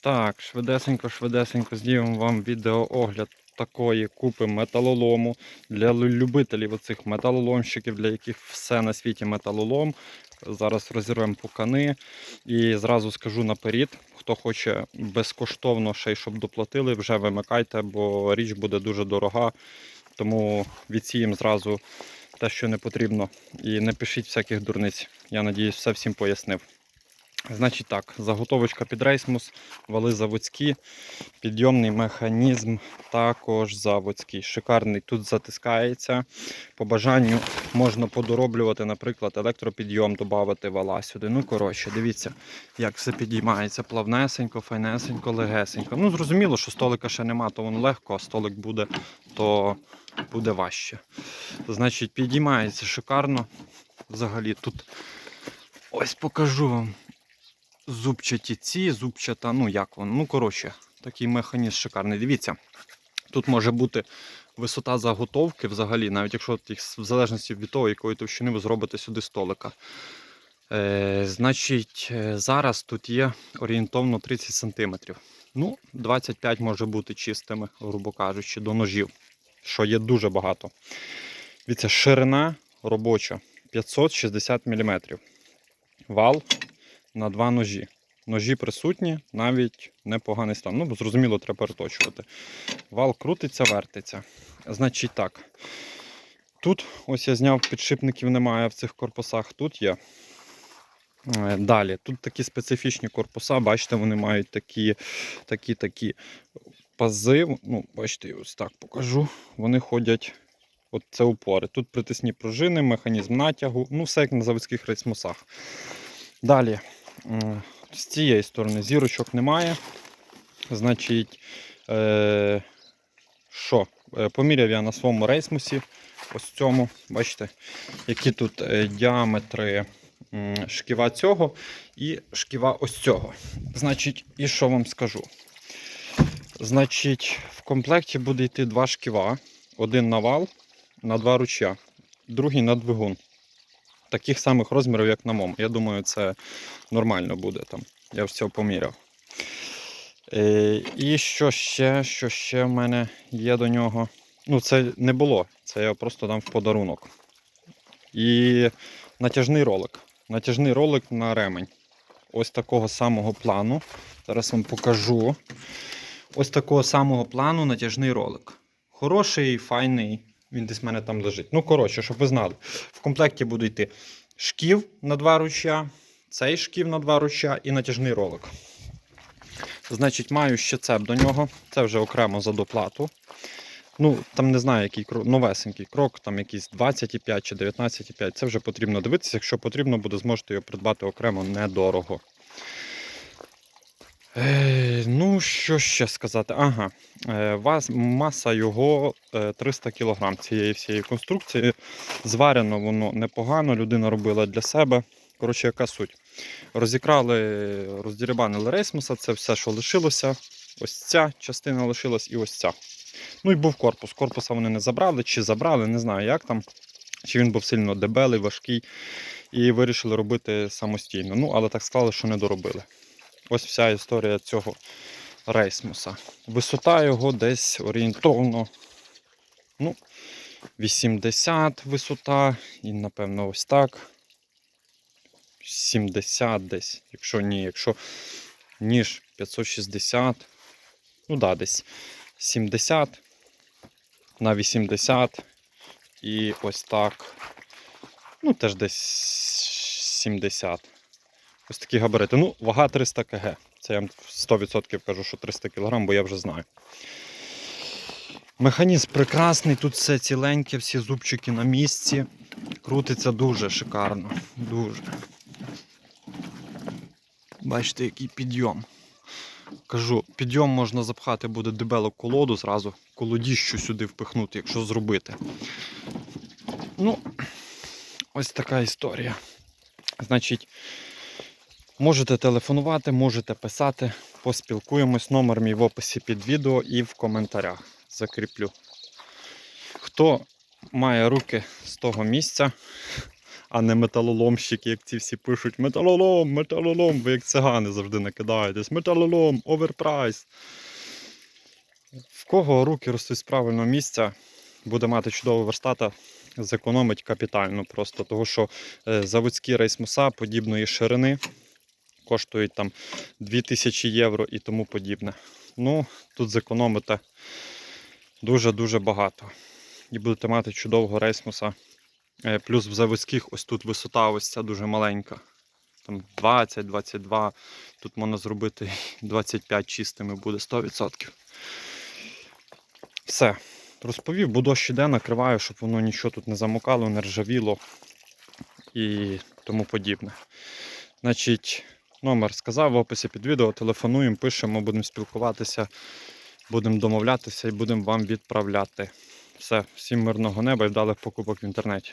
Так, швидесенько, швидесенько знімемо вам відеоогляд такої купи металолому для любителів оцих металоломщиків, для яких все на світі металолом. Зараз розірвемо пукани і зразу скажу наперед, хто хоче безкоштовно ще й щоб доплатили, вже вимикайте, бо річ буде дуже дорога. Тому відсіємо зразу те, що не потрібно. І не пишіть всяких дурниць. Я надіюсь, все всім пояснив. Значить так, заготовочка під рейсмус, вали заводські, підйомний механізм також заводський. Шикарний тут затискається. По бажанню можна подороблювати, наприклад, електропідйом, додати вала сюди. Ну, коротше, дивіться, як все підіймається плавнесенько, файнесенько, легесенько. Ну, зрозуміло, що столика ще нема, то воно легко, а столик буде, то буде важче. Значить, підіймається шикарно. Взагалі тут ось покажу вам зубчаті ці, зубчата, ну як воно, ну коротше, такий механізм шикарний. Дивіться, тут може бути висота заготовки взагалі, навіть якщо в залежності від того, якої товщини ви зробите сюди столика. Е, значить, е, зараз тут є орієнтовно 30 см. Ну, 25 може бути чистими, грубо кажучи, до ножів, що є дуже багато. Дивіться, ширина робоча 560 мм. Вал на два ножі. Ножі присутні, навіть непоганий стан. Ну, зрозуміло, треба переточувати. Вал крутиться, вертиться. Значить так. Тут ось я зняв, підшипників немає в цих корпусах. Тут є. Е, Далі, тут такі специфічні корпуса, бачите, вони мають такі такі, такі пази. Ну, бачите, ось так покажу. Вони ходять. От це упори. Тут притисні пружини, механізм натягу, ну все як на заводських рейсмусах. Далі, з цієї сторони зірочок немає. Значить, е, що? Е, Поміряв я на своєму рейсмусі, ось цьому, бачите, які тут е, діаметри шківа цього і шківа ось цього. Значить, і що вам скажу? Значить, в комплекті буде йти два шківа, один на вал, на два ручя, другий на двигун таких самих розмірів, як на мом. Я думаю, це нормально буде там. Я все поміряв. Е, і що ще, що ще в мене є до нього? Ну, це не було. Це я просто дам в подарунок. І натяжний ролик. Натяжний ролик на ремень. Ось такого самого плану. Зараз вам покажу. Ось такого самого плану натяжний ролик. Хороший, файний. Він десь в мене там лежить. Ну, коротше, щоб ви знали. В комплекті буде йти шків на два ручя, цей шків на два ручя і натяжний ролик. Значить, маю ще цеп до нього. Це вже окремо за доплату. Ну, там не знаю, який крок, новесенький крок, там якийсь 25 чи 19,5. Це вже потрібно дивитися. Якщо потрібно буде, зможете його придбати окремо недорого. Е, ну, що ще сказати? Ага, е, вас, маса його е, 300 кг цієї всієї конструкції. Зварено воно непогано, людина робила для себе. Коротше, яка суть? Розікрали, роздірибанили рейсмуса, це все, що лишилося. Ось ця частина лишилась і ось ця. Ну і був корпус. Корпуса вони не забрали, чи забрали, не знаю як там. Чи він був сильно дебелий, важкий. І вирішили робити самостійно. Ну, але так склали, що не доробили. Ось вся історія цього рейсмуса. Висота його десь орієнтовно ну, 80 висота, і, напевно, ось так. 70 десь, якщо ні, якщо ніж 560, ну да, десь 70 на 80 і ось так. Ну, теж десь 70. Ось такі габарити. Ну, вага 300 кг. Це я вам 100% кажу, що 300 кг, бо я вже знаю. Механізм прекрасний, тут все ціленьке, всі зубчики на місці. Крутиться дуже шикарно. Дуже. Бачите, який підйом. Кажу, підйом можна запхати буде дебело колоду зразу, колодіщу сюди впихнути, якщо зробити. Ну, ось така історія. Значить, можете телефонувати, можете писати, поспілкуємось. Номер мій в описі під відео і в коментарях закріплю. Хто має руки з того місця, а не металоломщики, як ці всі пишуть металолом, металолом. Ви як цигани завжди накидаєтесь. Металолом, оверпрайс. В кого руки ростуть з правильного місця, буде мати чудового верстата, зекономить капітально просто. Тому що е, заводські рейсмуса подібної ширини коштують там 2000 євро і тому подібне. Ну, тут зекономите дуже-дуже багато. І будете мати чудового рейсмуса. Е, Плюс в заводських ось тут висота ось ця дуже маленька. Там 20-22. Тут можна зробити 25 чистими буде 100%. Все. Розповів, бо дощ іде, накриваю, щоб воно нічого тут не замокало, не ржавіло і тому подібне. Значить, номер сказав в описі під відео, телефонуємо, пишемо, будемо спілкуватися, будемо домовлятися і будемо вам відправляти. Все, всім мирного неба і вдалих покупок в інтернеті.